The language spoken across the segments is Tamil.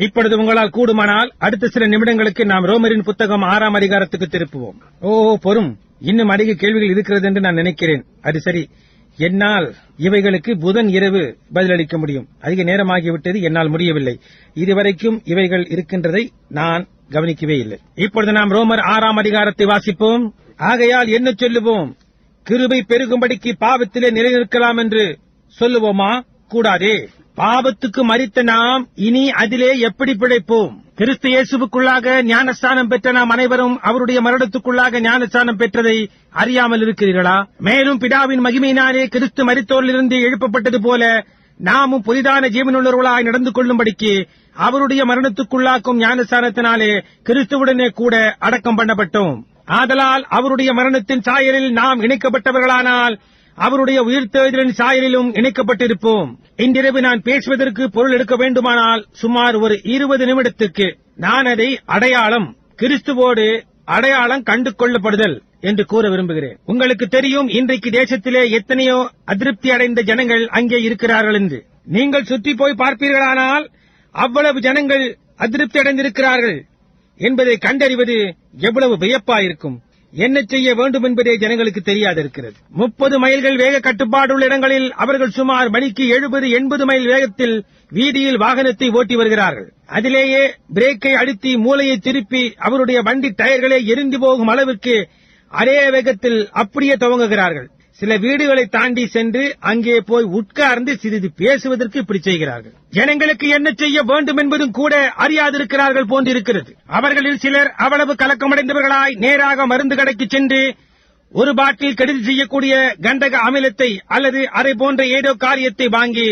இப்பொழுது உங்களால் கூடுமானால் அடுத்த சில நிமிடங்களுக்கு நாம் ரோமரின் புத்தகம் ஆறாம் அதிகாரத்துக்கு திருப்புவோம். ஓ பொறும். இன்னும் அதிக கேள்விகள் இருக்கிறது என்று நான் நினைக்கிறேன். அது சரி. என்னால் இவைகளுக்கு புதன் இரவு பதிலளிக்க முடியும். அதிக நேரமாகிவிட்டது. என்னால் முடியவில்லை. இதுவரைக்கும் இவைகள் இருக்கின்றதை நான் கவனிக்கவே இல்லை. இப்பொழுது நாம் ரோமர் ஆறாம் அதிகாரத்தை வாசிப்போம். ஆகையால் என்ன சொல்லுவோம்? கிருபை பெருகும்படிக்கு பாவத்திலே நிலைநிற்கலாம் என்று சொல்லுவோமா? கூடாதே. பாவத்துக்கு மறித்த நாம் இனி அதிலே எப்படி பிழைப்போம்? கிறிஸ்து இயேசுவுக்குள்ளாக ஞானஸ்தானம் பெற்ற நாம் அனைவரும் அவருடைய மரணத்துக்குள்ளாக ஞானஸ்தானம் பெற்றதை அறியாமல் இருக்கிறீர்களா? மேலும் பிதாவின் மகிமையினாலே கிறிஸ்து மரித்தோரிலிருந்து எழுப்பப்பட்டது போல நாமும் புதிதான ஜீவனுள்ளவர்களாய் நடந்து கொள்ளும்படிக்கு அவருடைய மரணத்துக்குள்ளாக்கும் ஞானஸ்தானத்தினாலே கிறிஸ்துவுடனே கூட அடக்கம் பண்ணப்பட்டோம். ஆதலால் அவருடைய மரணத்தின் சாயலில் நாம் இணைக்கப்பட்டவர்களானால் அவருடைய உயிர்த்தெழுதலின் சாயலிலும் இணைக்கப்பட்டிருப்போம். இன்றிரவு நான் பேசுவதற்கு பொருள் எடுக்க வேண்டுமானால் சுமார் ஒரு இருபது நிமிடத்துக்கு நான் அதை அடையாளம் கிறிஸ்துவோடு அடையாளம் கண்டு கொள்ளப்படுதல் என்று கூற விரும்புகிறேன். உங்களுக்கு தெரியும் இன்றைக்கு தேசத்திலே எத்தனையோ அதிருப்தி அடைந்த ஜனங்கள் அங்கே இருக்கிறார்கள் என்று. நீங்கள் சுற்றி போய் பார்ப்பீர்களானால் அவ்வளவு ஜனங்கள் அதிருப்தி அடைந்திருக்கிறார்கள் என்பதை கண்டறிவது எவ்வளவு வியப்பாயிருக்கும். என்ன செய்ய வேண்டும் என்பதே ஜனங்களுக்கு தெரியாதிருக்கிறது. முப்பது மைல்கள் வேக கட்டுப்பாடு உள்ள இடங்களில் அவர்கள் சுமார் மணிக்கு எழுபது எண்பது மைல் வேகத்தில் வீதியில் வாகனத்தை ஓட்டி வருகிறார்கள். அதிலேயே பிரேக்கை அழுத்தி மூளையை திருப்பி அவருடைய வண்டி டயர்களே எரிந்து போகும் அளவிற்கு அதே வேகத்தில் அப்படியே துவங்குகிறார்கள். சில வீடுகளை தாண்டி சென்று அங்கே போய் உட்கார்ந்து சிறிது பேசுவதற்கு இப்படி செய்கிறார்கள். ஜனங்களுக்கு என்ன செய்ய வேண்டும் என்பதும் கூட அறியாதிருக்கிறார்கள் போன்றிருக்கிறது. அவர்களில் சிலர் அவ்வளவு கலக்கமடைந்தவர்களாய் நேராக மருந்து கடைக்கு சென்று ஒரு பாட்டில் கெடுதி செய்யக்கூடிய கந்தக அமிலத்தை அல்லது அதை போன்ற ஏதோ காரியத்தை வாங்கி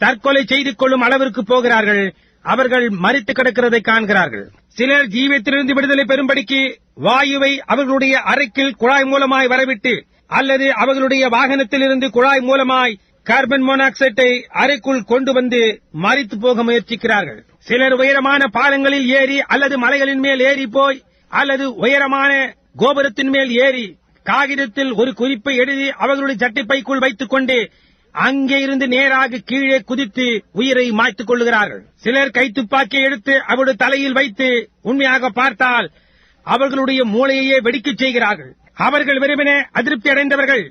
தற்கொலை செய்து கொள்ளும் அளவிற்கு போகிறார்கள். அவர்கள் மறித்து கிடக்கிறதை காண்கிறார்கள். சிலர் ஜீவத்திலிருந்து விடுதலை பெறும்படிக்கு வாயுவை அவர்களுடைய அறைக்கில் குழாய் மூலமாய் வரவிட்டு அல்லது அவர்களுடைய வாகனத்திலிருந்து குழாய் மூலமாய் கார்பன் மோனாக்சைடை அறைக்குள் கொண்டு வந்து மறித்து போக முயற்சிக்கிறார்கள். சிலர் உயரமான பாலங்களில் ஏறி அல்லது மலைகளின் மேல் ஏறி போய் அல்லது உயரமான கோபுரத்தின் மேல் ஏறி காகிதத்தில் ஒரு குறிப்பை எழுதி அவர்களுடைய சட்டைப்பைக்குள் வைத்துக் கொண்டு அங்கே இருந்து நேராக கீழே குதித்து உயிரை மாய்த்துக் கொள்கிறார்கள் சிலர் கைத்துப்பாக்கியை எடுத்து அவருடைய தலையில் வைத்து உண்மையாக பார்த்தால் அவர்களுடைய மூளையையே வெடிக்கச் செய்கிறார்கள். அவர்கள் வெறுமனே அதிருப்தி அடைந்தவர்கள்.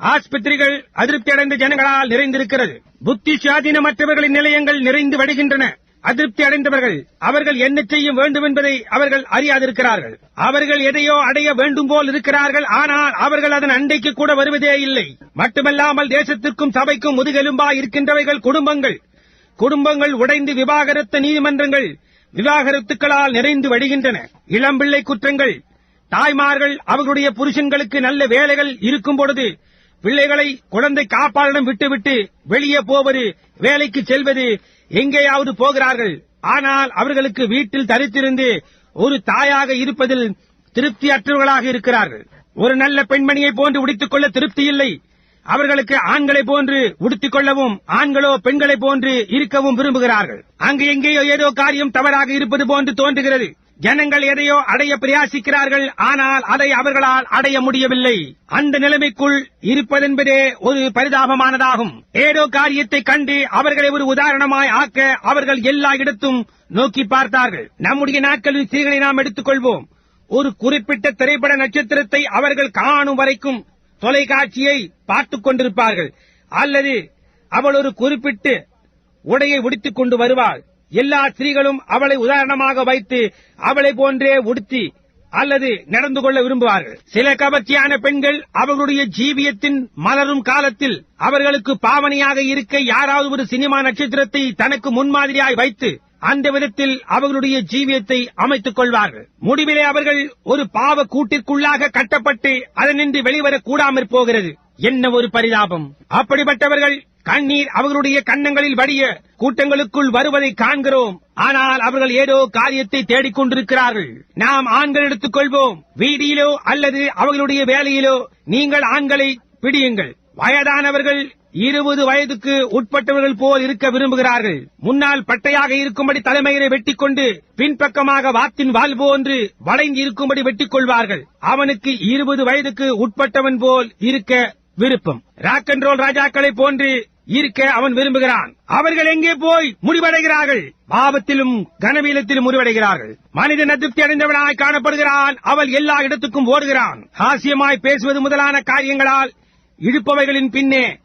ஆஸ்பத்திரிகள் அதிருப்தி அடைந்த ஜனங்களால் நிறைந்திருக்கிறது. புத்தி சுயாதீனமற்றவர்களின் நிலையங்கள் நிறைந்து வடுகின்றன. அதிருப்தி அடைந்தவர்கள் அவர்கள் என்ன செய்ய வேண்டும் என்பதை அவர்கள் அறியாதிருக்கிறார்கள். அவர்கள் எதையோ அடைய வேண்டும் போல் இருக்கிறார்கள் ஆனால் அவர்கள் அதன் அண்டைக்கு கூட வருவதே இல்லை. மட்டுமல்லாமல் தேசத்திற்கும் சபைக்கும் முதுகெலும்பா இருக்கின்றவைகள் குடும்பங்கள். குடும்பங்கள் உடைந்து விவாகரத்து நீதிமன்றங்கள் விவாகரத்துக்களால் நிறைந்து வடிகின்றன. இளம்பிள்ளை குற்றங்கள் தாய்மார்கள் அவர்களுடைய புருஷன்களுக்கு நல்ல வேலைகள் இருக்கும் பொழுது பிள்ளைகளை குழந்தை காப்பாளரிடம் விட்டுவிட்டு வெளியே போவது வேலைக்கு செல்வது எங்கேயாவது போகிறார்கள். ஆனால் அவர்களுக்கு வீட்டில் தரித்திருந்து ஒரு தாயாக இருப்பதில் திருப்தியற்றவர்களாக இருக்கிறார்கள். ஒரு நல்ல பெண்மணியை போன்று உடித்துக் கொள்ள திருப்தி இல்லை. அவர்களுக்கு ஆண்களை போன்று உடுத்திக் கொள்ளவும் ஆண்களோ பெண்களை போன்று இருக்கவும் விரும்புகிறார்கள். அங்கு எங்கேயோ ஏதோ காரியம் தவறாக இருப்பது போன்று தோன்றுகிறது. ஜனங்கள் எதையோ அடைய பிரயாசிக்கிறார்கள் ஆனால் அதை அவர்களால் அடைய முடியவில்லை. அந்த நிலைமைக்குள் இருப்பதென்பதே ஒரு பரிதாபமானதாகும். ஏதோ காரியத்தை கண்டு அவர்களை ஒரு உதாரணமாய் ஆக்க அவர்கள் எல்லா இடத்தும் நோக்கி பார்த்தார்கள். நம்முடைய நாட்களில் சீர்களை நாம் எடுத்துக்கொள்வோம். ஒரு குறிப்பிட்ட திரைப்பட நட்சத்திரத்தை அவர்கள் காணும் வரைக்கும் தொலைக்காட்சியை பார்த்துக் கொண்டிருப்பார்கள். அல்லது அவள் ஒரு குறிப்பிட்டு உடையை உடுத்திக் கொண்டு வருவாள். எல்லா ஸ்திரீகளும் அவளை உதாரணமாக வைத்து அவளை போன்றே உடுத்தி அல்லது நடந்து கொள்ள விரும்புவார்கள். சில கவர்ச்சியான பெண்கள் அவர்களுடைய ஜீவியத்தின் மலரும் காலத்தில் அவர்களுக்கு பாவனையாக இருக்க யாராவது ஒரு சினிமா நட்சத்திரத்தை தனக்கு முன்மாதிரியாய் வைத்து அந்த விதத்தில் அவர்களுடைய ஜீவியத்தை அமைத்துக் கொள்வார்கள். முடிவிலே அவர்கள் ஒரு பாவ கூட்டிற்குள்ளாக கட்டப்பட்டு அதனின்று வெளிவரக் கூடாமற் போகிறது. என்ன ஒரு பரிதாபம். அப்படிப்பட்டவர்கள் கண்ணீர் அவர்களுடைய கன்னங்களில் வடிய கூட்டங்களுக்குள் வருவதை காண்கிறோம். ஆனால் அவர்கள் ஏதோ காரியத்தை தேடிக் கொண்டிருக்கிறார்கள் நாம் ஆண்கள் எடுத்துக் கொள்வோம் வீடியிலோ அல்லது அவர்களுடைய வேலையிலோ நீங்கள் ஆண்களை பிடியுங்கள். வயதானவர்கள் இருபது வயதுக்கு உட்பட்டவர்கள் போல் இருக்க விரும்புகிறார்கள். முன்னால் பட்டையாக இருக்கும்படி தலைமையினை வெட்டிக் கொண்டு பின்பக்கமாக வாத்தின் வால் போன்று வளைந்து இருக்கும்படி வெட்டிக் கொள்வார்கள் அவனுக்கு இருபது வயதுக்கு உட்பட்டவன் போல் இருக்க விருப்பம். ராக் அண்ட் ரோல் ராஜாக்களை போன்று இருக்க அவன் விரும்புகிறான். அவர்கள் எங்கே போய் முடிவடைகிறார்கள்? பாவத்திலும் கனவீனத்திலும் முடிவடைகிறார்கள். மனிதன் அதிருப்தி அடைந்தவனாய் காணப்படுகிறான். அவள் எல்லா இடத்துக்கும் ஓடுகிறான். ஹாஸ்யமாய் பேசுவது முதலான காரியங்களால் இழுப்பவைகளின் பின்னே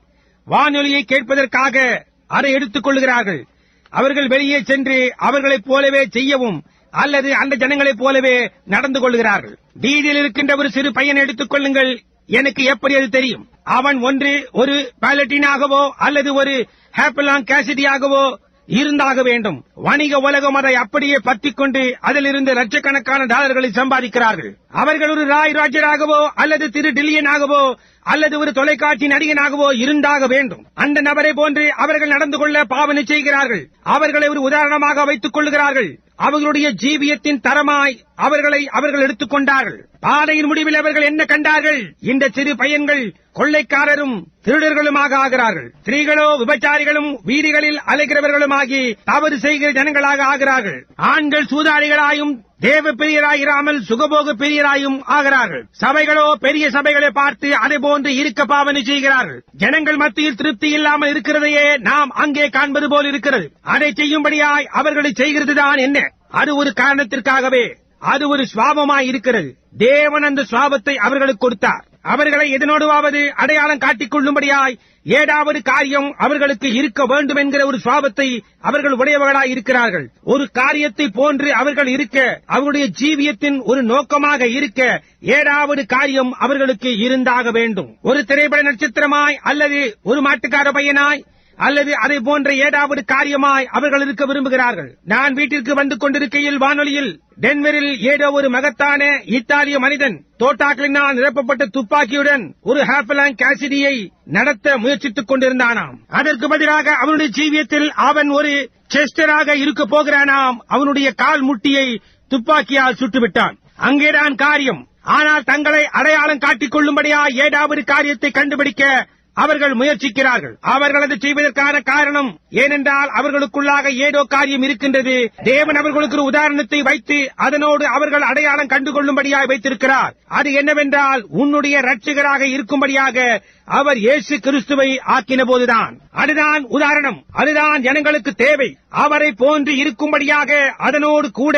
வானொலியை கேட்பதற்காக அதை எடுத்துக் கொள்கிறார்கள் அவர்கள் வெளியே சென்று அவர்களைப் போலவே செய்யவும் அல்லது அந்த ஜனங்களைப் போலவே நடந்து கொள்கிறார்கள் வீதியில் இருக்கின்ற ஒரு சிறு பையனை எடுத்துக் கொள்ளுங்கள். எனக்கு எப்படி அது தெரியும்? அவன் ஒன்று ஒரு பாலட்டினாகவோ அல்லது ஒரு ஹேப்பலாங் கேசிடியாகவோ இருந்தாக வேண்டும். வணிக உலகம் அதை அப்படியே பற்றிக்கொண்டு அதிலிருந்து லட்சக்கணக்கான டாலர்களை சம்பாதிக்கிறார்கள். அவர்கள் ஒரு ராய் ராஜராகவோ அல்லது திரு டில்லியனாகவோ அல்லது ஒரு தொலைக்காட்சி நடிகனாகவோ இருந்தாக வேண்டும். அந்த நபரை போன்று அவர்கள் நடந்து கொள்ள பாவனை செய்கிறார்கள். அவர்களை ஒரு உதாரணமாக வைத்துக் கொள்கிறார்கள் அவர்களுடைய ஜீவியத்தின் தரமாய் அவர்களை அவர்கள் எடுத்துக் கொண்டார்கள். பாதையின் முடிவில் அவர்கள் என்ன கண்டார்கள்? இந்த சிறு பையன்கள் கொள்ளைக்காரரும் திருடர்களுமாக ஆகிறார்கள். ஸ்திரீகளோ விபச்சாரிகளும் வீதிகளில் அலைகிறவர்களுமாகி தவறு செய்கிற ஜனங்களாக ஆகிறார்கள். ஆண்கள் சூதாடிகளாயும் தேவ பிரியராயிராமல் சுகபோக பிரியராயும் ஆகிறார்கள். சபைகளோ பெரிய சபைகளை பார்த்து அதை போன்று இருக்க பாவனை செய்கிறார்கள். ஜனங்கள் மத்தியில் திருப்தி இல்லாமல் இருக்கிறதையே நாம் அங்கே காண்பது போல் இருக்கிறது. அதை செய்யும்படியாய் அவர்களை செய்கிறதுதான் என்ன? அது ஒரு காரணத்திற்காகவே. அது ஒரு சுவாபமாய் இருக்கிறது. தேவன் அந்த சுவாபத்தை அவர்களுக்கு கொடுத்தார். அவர்களை எதனோடுவாவது அடையாளம் காட்டிக் கொள்ளும்படியாய் ஏதாவது காரியம் அவர்களுக்கு இருக்க வேண்டும் என்கிற ஒரு சுவாபத்தை அவர்கள் உடையவர்களாய் இருக்கிறார்கள். ஒரு காரியத்தை போன்று அவர்கள் இருக்க அவருடைய ஜீவியத்தின் ஒரு நோக்கமாக இருக்க ஏதாவது காரியம் அவர்களுக்கு இருந்தாக வேண்டும். ஒரு திரைப்பட நட்சத்திரமாய் அல்லது ஒரு மாட்டுக்கார பையனாய் அல்லது அதை போன்ற ஏதாவது காரியமாய் அவர்கள் இருக்க விரும்புகிறார்கள். நான் வீட்டிற்கு வந்து கொண்டிருக்கையில் வானொலியில் டென்வரில் ஏதோ ஒரு மகத்தான இத்தாலிய மனிதன் தோட்டாக்களினால் நிரப்பப்பட்ட துப்பாக்கியுடன் ஒரு ஹாப்பலாங் கேசிடியை நடத்த முயற்சித்துக் கொண்டிருந்தானாம். அதற்கு பதிலாக அவனுடைய ஜீவியத்தில் அவன் ஒரு செஸ்டராக இருக்க போகிறானாம். அவனுடைய கால் முட்டியை துப்பாக்கியால் சுட்டுவிட்டான். அங்கேதான் காரியம். ஆனால் தங்களை அடையாளம் காட்டிக் கொள்ளும்படியா ஏதாவது காரியத்தை கண்டுபிடிக்க அவர்கள் முயற்சிக்கிறார்கள். அவர்கள் அதை செய்வதற்கான காரணம் ஏனென்றால் அவர்களுக்குள்ளாக ஏதோ காரியம் இருக்கின்றது. தேவன் அவர்களுக்கு ஒரு உதாரணத்தை வைத்து அதனோடு அவர்கள் அடையாளம் கண்டுகொள்ளும்படியாக வைத்திருக்கிறார். அது என்னவென்றால் உன்னுடைய ரட்சிகராக இருக்கும்படியாக அவர் இயேசு கிறிஸ்துவை ஆக்கின போதுதான் அதுதான் உதாரணம். அதுதான் ஜனங்களுக்கு தேவை. அவரை போன்று இருக்கும்படியாக அதனோடு கூட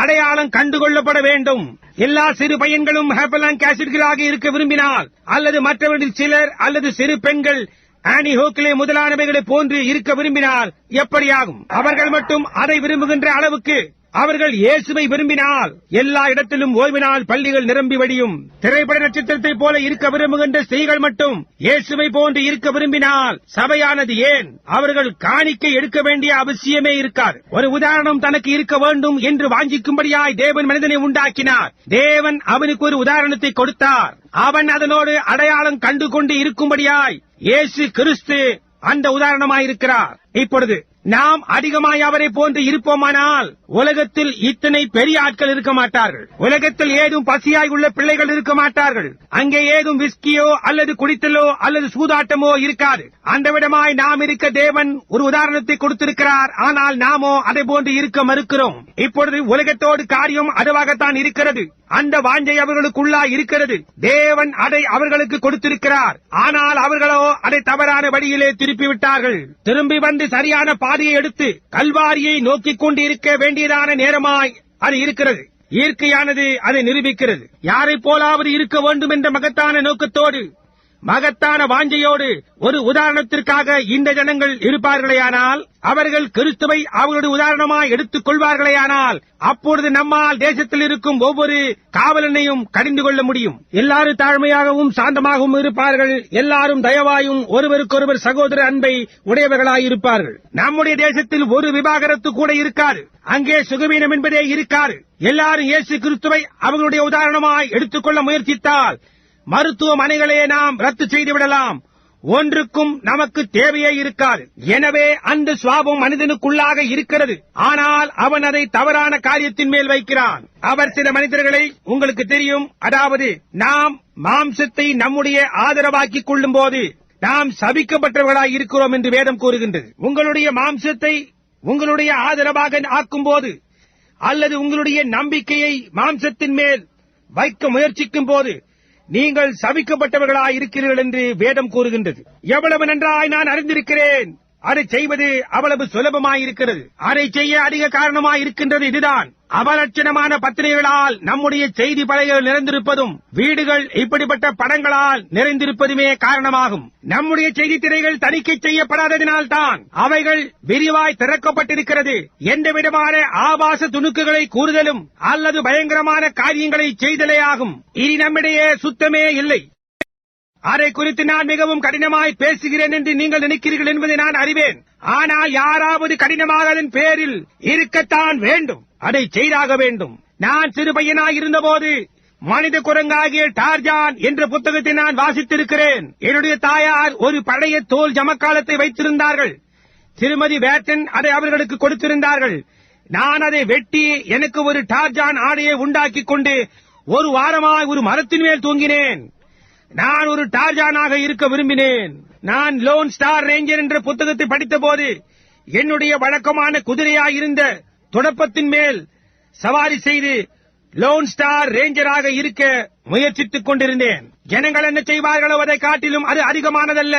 அடையாளம் கண்டுகொள்ளப்பட வேண்டும். எல்லா சிறு பையன்களும் ஹேப்பலாங் கேசிட்களாக இருக்க விரும்பினால் அல்லது மற்றவர்களில் சிலர் அல்லது சிறு பெண்கள் ஆனி ஹோக்லே முதலானவைகளை போன்று இருக்க விரும்பினால் எப்படியாகும்? அவர்கள் மட்டும் அதை விரும்புகின்ற அளவுக்கு. அவர்கள் இயேசுவை விரும்பினால் எல்லா இடத்திலும் ஓய்வினால் பள்ளிகள் நிரம்பி வடியும் திரைப்பட நட்சத்திரத்தைப் போல இருக்க விரும்புகின்ற ஸ்திரீகள் மட்டும் இயேசுவை போன்று இருக்க விரும்பினால் சபையானது ஏன் அவர்கள் காணிக்கை எடுக்க வேண்டிய அவசியமே இருக்காது. ஒரு உதாரணம் தனக்கு இருக்க வேண்டும் என்று வாஞ்சிக்கும்படியாய் தேவன் மனிதனை உண்டாக்கினார். தேவன் அவனுக்கு ஒரு உதாரணத்தை கொடுத்தார். அவன் அதனோடு அடையாளம் கண்டு கொண்டு இருக்கும்படியாய் இயேசு கிறிஸ்து அந்த உதாரணமாயிருக்கிறார். இப்பொழுது நாம் அதிகமாய் அவரை போன்று இருப்போமானால் உலகத்தில் இத்தனை பெரிய ஆட்கள் இருக்க மாட்டார்கள். உலகத்தில் ஏதும் பசியாய் உள்ள பிள்ளைகள் இருக்க மாட்டார்கள். அங்கே ஏதும் விஸ்கியோ அல்லது குடித்தலோ அல்லது சூதாட்டமோ இருக்காது. அந்த விடமாய் நாம் இருக்க தேவன் ஒரு உதாரணத்தை கொடுத்திருக்கிறார். ஆனால் நாமோ அதை போன்று இருக்க மறுக்கிறோம். இப்பொழுது உலகத்தோடு காரியம் அதுவாகத்தான் இருக்கிறது. அந்த வாஞ்சை அவர்களுக்குள்ளா இருக்கிறது. தேவன் அதை அவர்களுக்கு கொடுத்திருக்கிறார். ஆனால் அவர்களோ அதை தவறான வழியிலே திருப்பி விட்டார்கள் திரும்பி வந்து சரியான பாதையை எடுத்து கல்வாரியை நோக்கிக் கொண்டிருக்க வேண்டியதான நேரமாய் அது இருக்கிறது. இயற்கையானது அதை நிரூபிக்கிறது. யாரைப் போலாவது இருக்க வேண்டும் என்ற மகத்தான நோக்கத்தோடு மகத்தான வாஞ்சையோடு ஒரு உதாரணத்திற்காக இந்த ஜனங்கள் இருப்பார்களேயானால் அவர்கள் கிறிஸ்துவை அவர்களுடைய உதாரணமாய் எடுத்துக் கொள்வார்களேயானால் அப்பொழுது நம்மால் தேசத்தில் இருக்கும் ஒவ்வொரு காவலனையும் கடிந்து கொள்ள முடியும். எல்லாரும் தாழ்மையாகவும் சாந்தமாகவும் இருப்பார்கள். எல்லாரும் தயவாயும் ஒருவருக்கொருவர் சகோதர அன்பை உடையவர்களாயிருப்பார்கள். நம்முடைய தேசத்தில் ஒரு விவாகரத்து கூட இருக்காது. அங்கே சுகவீனம் என்பதே இருக்காது. எல்லாரும் இயேசு கிறிஸ்துவை அவர்களுடைய உதாரணமாய் எடுத்துக்கொள்ள முயற்சித்தால் மருத்துவமனைகளையே நாம் ரத்து செய்து விடலாம் ஒன்றுக்கும் நமக்கு தேவையே இருக்காது. எனவே அந்த சுவாபம் மனிதனுக்குள்ளாக இருக்கிறது. ஆனால் அவன் அதை தவறான காரியத்தின் மேல் வைக்கிறான். அவர் சில மனிதர்களை உங்களுக்கு தெரியும் அதாவது நாம் மாம்சத்தை நம்முடைய ஆதரவாக்கிக் கொள்ளும் போது நாம் சபிக்கப்பட்டவர்களாய் இருக்கிறோம் என்று வேதம் கூறுகின்றது. உங்களுடைய மாம்சத்தை உங்களுடைய ஆதரவாக ஆக்கும் போது அல்லது உங்களுடைய நம்பிக்கையை மாம்சத்தின் மேல் வைக்க முயற்சிக்கும் போது நீங்கள் சபிக்கப்பட்டவர்களாய் இருக்கிறீர்கள் என்று வேதம் கூறுகின்றது. எவ்வளவு நன்றாய் நான் அறிந்திருக்கிறேன். அதை செய்வது அவ்வளவு சுலபமாயிருக்கிறது. அதை செய்ய அதிக காரணமாயிருக்கின்றது இதுதான். அபலட்சணமான பத்திரிகைகளால் நம்முடைய செய்தி பலகைகள் நிறைந்திருப்பதும் வீடுகள் இப்படிப்பட்ட படங்களால் நிறைந்திருப்பதுமே காரணமாகும். நம்முடைய செய்தி திரைகள் தணிக்கை செய்யப்படாததினால் தான் அவைகள் விரிவாய் திறக்கப்பட்டிருக்கிறது. எந்த விதமான ஆபாச துணுக்குகளை கூறுதலும் அல்லது பயங்கரமான காரியங்களை செய்தலே ஆகும். இனி நம்மிடையே சுத்தமே இல்லை. அதை குறித்து நான் மிகவும் கடினமாய் பேசுகிறேன் என்று நீங்கள் நினைக்கிறீர்கள் என்பதை நான் அறிவேன். ஆனால் யாராவது கடினமாக அதன் பேரில் இருக்கத்தான் வேண்டும். அதை செய்தாக வேண்டும். நான் சிறு பையனாய் இருந்தபோது மனித குரங்காகிய டார்ஜான் என்ற புத்தகத்தை நான் வாசித்திருக்கிறேன். என்னுடைய தாயார் ஒரு பழைய தோல் ஜமக்காலத்தை வைத்திருந்தார்கள். திருமதி வேட்டன் அதை அவர்களுக்கு கொடுத்திருந்தார்கள். நான் அதை வெட்டி எனக்கு ஒரு டார்ஜான் ஆடையை உண்டாக்கிக் கொண்டு ஒரு வாரமாய் ஒரு மரத்தின் மேல் தூங்கினேன். நான் ஒரு டார்ஜானாக இருக்க விரும்பினேன். நான் லோன் ஸ்டார் ரேஞ்சர் என்ற புத்தகத்தை படித்தபோது என்னுடைய வழக்கமான குதிரையாயிருந்த துடப்பத்தின் மேல் சவாரி செய்து லோன் ஸ்டார் ரேஞ்சராக இருக்க முயற்சித்துக் கொண்டிருந்தேன். ஜனங்கள் என்ன செய்வார்களோ அதை காட்டிலும் அது அதிகமானதல்ல.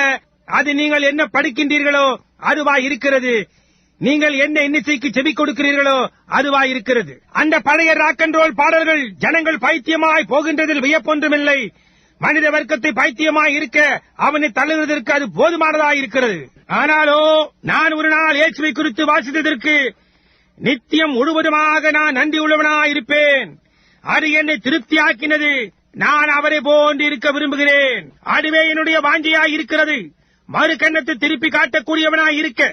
அது நீங்கள் என்ன படிக்கின்றீர்களோ அதுவா இருக்கிறது நீங்கள் என்ன எண்ணிசைக்கு செவி கொடுக்கிறீர்களோ அதுவா இருக்கிறது அந்த பழைய ராக் அண்ட் ரோல் பாடல்கள் ஜனங்கள் பைத்தியமாய் போகின்றதில் வியப்பொன்றுமில்லை. மனித வர்க்கத்தை பைத்தியமாய் இருக்க அவனை தள்ளுவதற்கு அது போதுமானதாக இருக்கிறது. ஆனாலோ நான் ஒரு நாள் இயேசுவை குறித்து வாசித்ததற்கு நித்தியம் முழுவதுமாக நான் நன்றி உள்ளவனாய் இருப்பேன். அது என்னை திருப்தியாக்கினது. நான் அவரை போன்று இருக்க விரும்புகிறேன். அதுவே என்னுடைய வாஞ்சியாய் இருக்கிறது. மறு கண்ணத்தை திருப்பி காட்டக்கூடியவனாய் இருக்க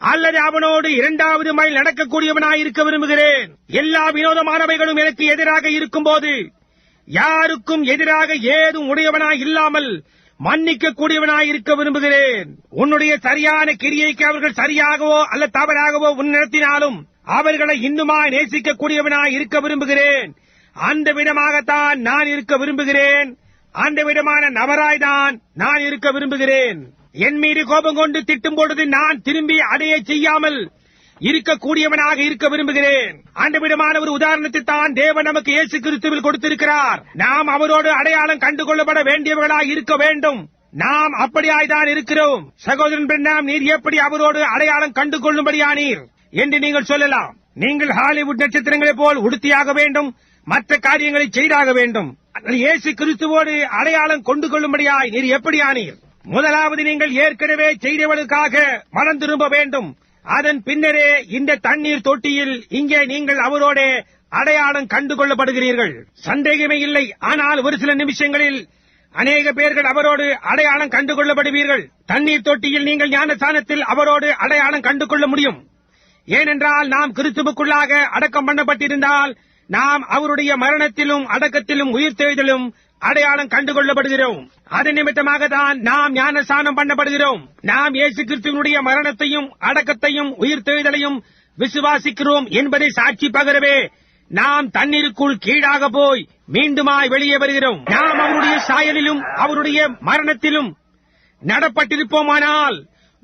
அல்லது அவனோடு இரண்டாவது மைல் நடக்கக்கூடியவனாய் இருக்க விரும்புகிறேன். எல்லா வினோதமானவைகளும் எனக்கு எதிராக இருக்கும்போது யாருக்கும் எதிராக ஏதும் உடையவனாய் இல்லாமல் மன்னிக்க கூடியவனாய் இருக்க விரும்புகிறேன். உன்னுடைய சரியான கிரியைக்கு அவர்கள் சரியாகவோ அல்ல தவறாகவோ உன்னிடத்தினாலும் அவர்களை இன்னுமாய் நேசிக்க கூடியவனாய் இருக்க விரும்புகிறேன். அந்த விடமாகத்தான் நான் இருக்க விரும்புகிறேன். அந்த விடமான நபராய்தான் நான் இருக்க விரும்புகிறேன். என் மீது கோபம் கொண்டு திட்டும் பொழுது நான் திரும்பி அதையே செய்யாமல் இருக்கக்கூடியவனாக இருக்க விரும்புகிறேன். அந்த ஒரு உதாரணத்தை தான் தேவன் நமக்கு இயேசு கிறிஸ்துவில் கொடுத்திருக்கிறார். நாம் அவரோடு அடையாளம் கண்டுகொள்ளப்பட வேண்டியவர்களாக இருக்க வேண்டும். நாம் அப்படியாய்தான் இருக்கிறோம். சகோதரன் பெண்ணாம் நீர் எப்படி அவரோடு அடையாளம் கண்டு கொள்ளும்படியானீர் என்று நீங்கள் சொல்லலாம். நீங்கள் ஹாலிவுட் நட்சத்திரங்களைப் போல் உடுத்தியாக வேண்டும். மற்ற காரியங்களை செய்தாக வேண்டும். இயேசு கிறிஸ்துவோடு அடையாளம் கொண்டு கொள்ளும்படியாய் நீர் எப்படியானீர்? முதலாவது நீங்கள் ஏற்கனவே செய்தவர்களுக்காக மனம் திரும்ப வேண்டும். அதன் பின்னரே இந்த தண்ணீர் தொட்டியில் இங்கே நீங்கள் அவரோட அடையாளம் கண்டு கொள்ளப்படுகிறீர்கள் சந்தேகமே இல்லை. ஆனால் ஒரு சில நிமிஷங்களில் அநேக பேர்கள் அவரோடு அடையாளம் கண்டு கொள்ளப்படுவீர்கள் தண்ணீர் தொட்டியில் நீங்கள் ஞானஸ்தானத்தில் அவரோடு அடையாளம் கண்டு கொள்ள முடியும். ஏனென்றால் நாம் கிறிஸ்துவுக்குள்ளாக அடக்கம் பண்ணப்பட்டிருந்தால் நாம் அவருடைய மரணத்திலும் அடக்கத்திலும் உயிர் உயிர்த்தெழுதலும் அடையாளம் கண்டுகொள்ளப்படுகிறோம். அது நிமித்தமாக தான் நாம் ஞானஸ்தானம் பண்ணப்படுகிறோம். நாம் இயேசு கிறிஸ்துவனுடைய மரணத்தையும் அடக்கத்தையும் உயிர் உயிர்த்தெழுதலையும் விசுவாசிக்கிறோம் என்பதை சாட்சி பகரவே நாம் தண்ணீருக்குள் கீழாக போய் மீண்டுமாய் வெளியே வருகிறோம். நாம் அவருடைய சாயலிலும் அவருடைய மரணத்திலும் நடப்பட்டிருப்போமானால்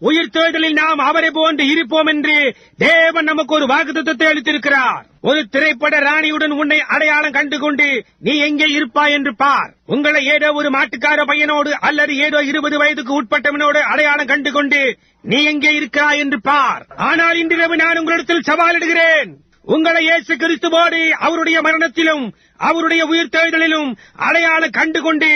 உயிர்த்தெழுதலில் நாம் அவரை போன்று இருப்போம் என்று தேவன் நமக்கு ஒரு வாக்குத்தத்தை அளித்திருக்கிறார். ஒரு திரைப்பட ராணியுடன் உன்னை அடையாளம் கண்டுகொண்டு நீ எங்கே இருப்பாய் என்று பார். உங்களை ஏதோ ஒரு மாட்டுக்கார பையனோடு அல்லது ஏதோ இருபது வயதுக்கு உட்பட்டவனோடு அடையாளம் கண்டுகொண்டு நீ எங்கே இருக்கிறாய் என்று பார். ஆனால் இன்றிரவு நான் உங்களிடத்தில் சவாலிடுகிறேன் உங்களை இயேசு கிறிஸ்துவோடு அவருடைய மரணத்திலும் அவருடைய உயிர்த்தெழுதலிலும் அடையாளம் கண்டுகொண்டு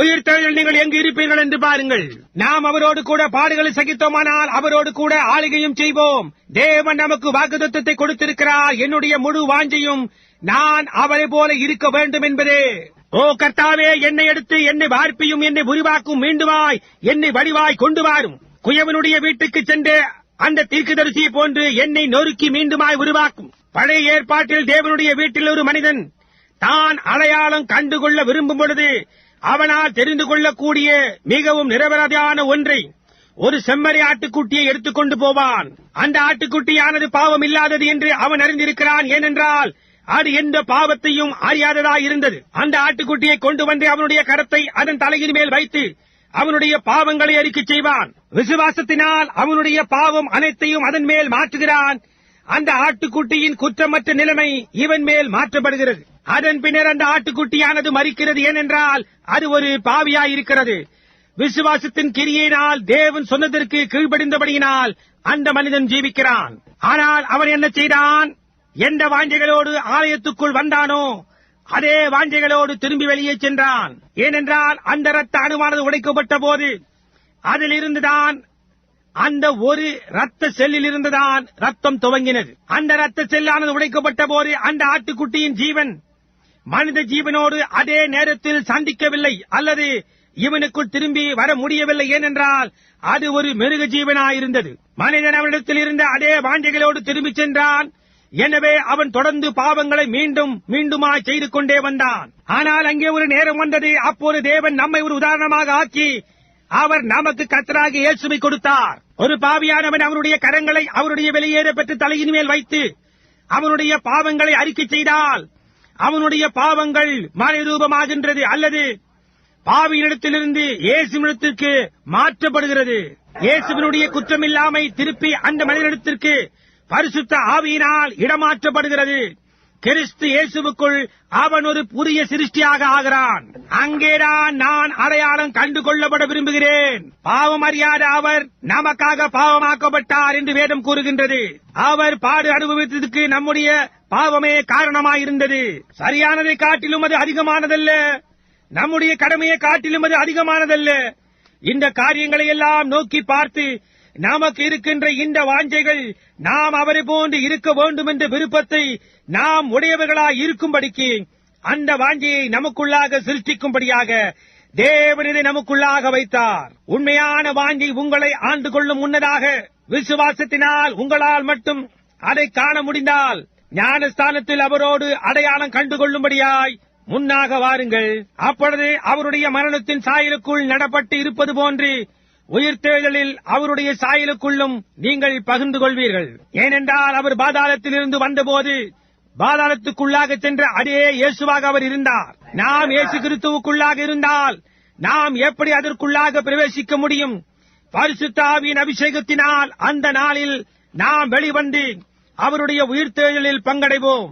உயிர்த்தெழுதல் நீங்கள் எங்கு இருப்பீர்கள் என்று பாருங்கள். நாம் அவரோடு கூட பாடுகளை சகித்தோமானால் அவரோடு கூட ஆளுகையும் செய்வோம். தேவன் நமக்கு வாக்குத்தத்தை கொடுத்திருக்கிறார். என்னுடைய முழு வாஞ்சையும் நான் அவரை போல இருக்க வேண்டும் என்பதே. ஓ கர்த்தாவே என்னை எடுத்து என்னை வார்ப்பியும் என்னை உருவாக்கும் மீண்டுமாய் என்னை வடிவாய் கொண்டு வாரும். குயவனுடைய வீட்டுக்கு சென்று அந்த தீர்க்கதரிசியை போன்று என்னை நொறுக்கி மீண்டுமாய் உருவாக்கும். பழைய ஏற்பாட்டில் தேவனுடைய வீட்டில் ஒரு மனிதன் தான் அடையாளம் கண்டுகொள்ள விரும்பும் பொழுது அவனால் தெரிந்து கொள்ளக்கூடிய மிகவும் நிரபராதியான ஒன்றை ஒரு செம்மறி ஆட்டுக்குட்டியை எடுத்துக்கொண்டு போவான். அந்த ஆட்டுக்குட்டியானது பாவம் இல்லாதது என்று அவன் அறிந்திருக்கிறான். ஏனென்றால் அது எந்த பாவத்தையும் அறியாததாய் இருந்தது. அந்த ஆட்டுக்குட்டியை கொண்டு வந்து அவனுடைய கரத்தை அதன் தலையின் மேல் வைத்து அவனுடைய பாவங்களை அறிக்கை செய்வான். விசுவாசத்தினால் அவனுடைய பாவம் அனைத்தையும் அதன் மேல் மாற்றுகிறான். அந்த ஆட்டுக்குட்டியின் குற்றமற்ற நிலைமை இவன் மேல் மாற்றப்படுகிறது. அதன் பின்னர் அந்த ஆட்டுக்குட்டியானது மறிக்கிறது ஏனென்றால் அது ஒரு பாவியாயிருக்கிறது. விசுவாசத்தின் கிரியினால் தேவன் சொன்னதற்கு கீழ்ப்படிந்தபடியினால் அந்த மனிதன் ஜீவிக்கிறான். ஆனால் அவன் என்ன செய்தான்? எந்த வாஞ்சைகளோடு ஆலயத்துக்குள் வந்தானோ அதே வாஞ்சைகளோடு திரும்பி வெளியே சென்றான். ஏனென்றால் அந்த ரத்த அணுவானது உடைக்கப்பட்ட போது அதிலிருந்துதான் அந்த ஒரு ரத்த செல்லில் இருந்துதான் ரத்தம் துவங்கினது. அந்த ரத்த செல்லானது உடைக்கப்பட்ட போது அந்த ஆட்டுக்குட்டியின் ஜீவன் மனித ஜீவனோடு அதே நேரத்தில் சந்திக்கவில்லை. அல்லது இவனுக்குள் திரும்பி வர முடியவில்லை. ஏனென்றால் அது ஒரு மிருக ஜீவனாயிருந்தது. மனிதன் அவனிடத்தில் இருந்த அதே வாஞ்சைகளோடு திரும்பிச் சென்றான். எனவே அவன் தொடர்ந்து பாவங்களை மீண்டும் மீண்டுமாய் செய்து கொண்டே வந்தான். ஆனால் அங்கே ஒரு நேரம் வந்தது. அப்போது தேவன் நம்மை ஒரு உதாரணமாக ஆக்கி அவர் நமக்கு கத்தராக இயேசுவை கொடுத்தார். ஒரு பாவியானவன் அவருடைய கரங்களை அவருடைய வெளியேற பெற்று தலையின் மேல் வைத்து அவனுடைய பாவங்களை அறிக்கை செய்தால் அவனுடைய பாவங்கள் மறைரூபமாகின்றது அல்லது பாவியிடத்திலிருந்து இயேசுவிடத்திற்கு மாற்றப்படுகிறது. இயேசுவினுடைய குற்றமில்லாமை திருப்பி அந்த மனிதனிடத்திற்கு பரிசுத்த ஆவியினால் இடமாற்றப்படுகிறது. கிறிஸ்து இயேசுவுக்குள் அவன் ஒரு புதிய சிருஷ்டியாக ஆகிறான். அங்கேதான் நான் அடையாளம் கண்டு கொள்ளப்பட விரும்புகிறேன். பாவம் அறியாத அவர் நமக்காக பாவமாக்கப்பட்டார் என்று வேதம் கூறுகின்றது. அவர் பாடு அனுபவித்ததுக்கு நம்முடைய பாவமே காரணமாயிருந்தது. சரியானதை காட்டிலும் அது அதிகமானதல்ல. நம்முடைய கடமையை காட்டிலும் அது அதிகமானதல்ல. இந்த காரியங்களை எல்லாம் நோக்கி பார்த்து நமக்கு இருக்கின்ற இந்த வாஞ்சைகள் நாம் அவரை போன்று இருக்க வேண்டும் என்ற விருப்பத்தை நாம் உடையவர்களாய் இருக்கும்படிக்கு அந்த வாஞ்சையை நமக்குள்ளாக சிருஷ்டிக்கும்படியாக தேவனிதை நமக்குள்ளாக வைத்தார். உண்மையான வாஞ்சை உங்களை ஆண்டு கொள்ளும் முன்னதாக விசுவாசத்தினால் உங்களால் மட்டும் அதை காண முடிந்தால் ஞானஸ்தானத்தில் அவரோடு அடையாளம் கண்டுகொள்ளும்படியாய் முன்னாக வாருங்கள். அப்பொழுது அவருடைய மரணத்தின் சாயலுக்குள் நடப்பட்டு இருப்பது போன்று உயிர்த்தெழுதலில் அவருடைய சாயலுக்குள்ளும் நீங்கள் பகிர்ந்து கொள்வீர்கள். ஏனென்றால் அவர் பாதாளத்திலிருந்து வந்தபோது பாதாளத்துக்குள்ளாக சென்ற அதே இயேசுவாக அவர் இருந்தார். நாம் இயேசு கிறிஸ்துவுக்குள்ளாக இருந்தால் நாம் எப்படி அதற்குள்ளாக பிரவேசிக்க முடியும்? பரிசுத்தாவின் அபிஷேகத்தினால் அந்த நாளில் நாம் வெளிவந்து அவருடைய உயிர்த்தெழுதலில் பங்கடைவோம்.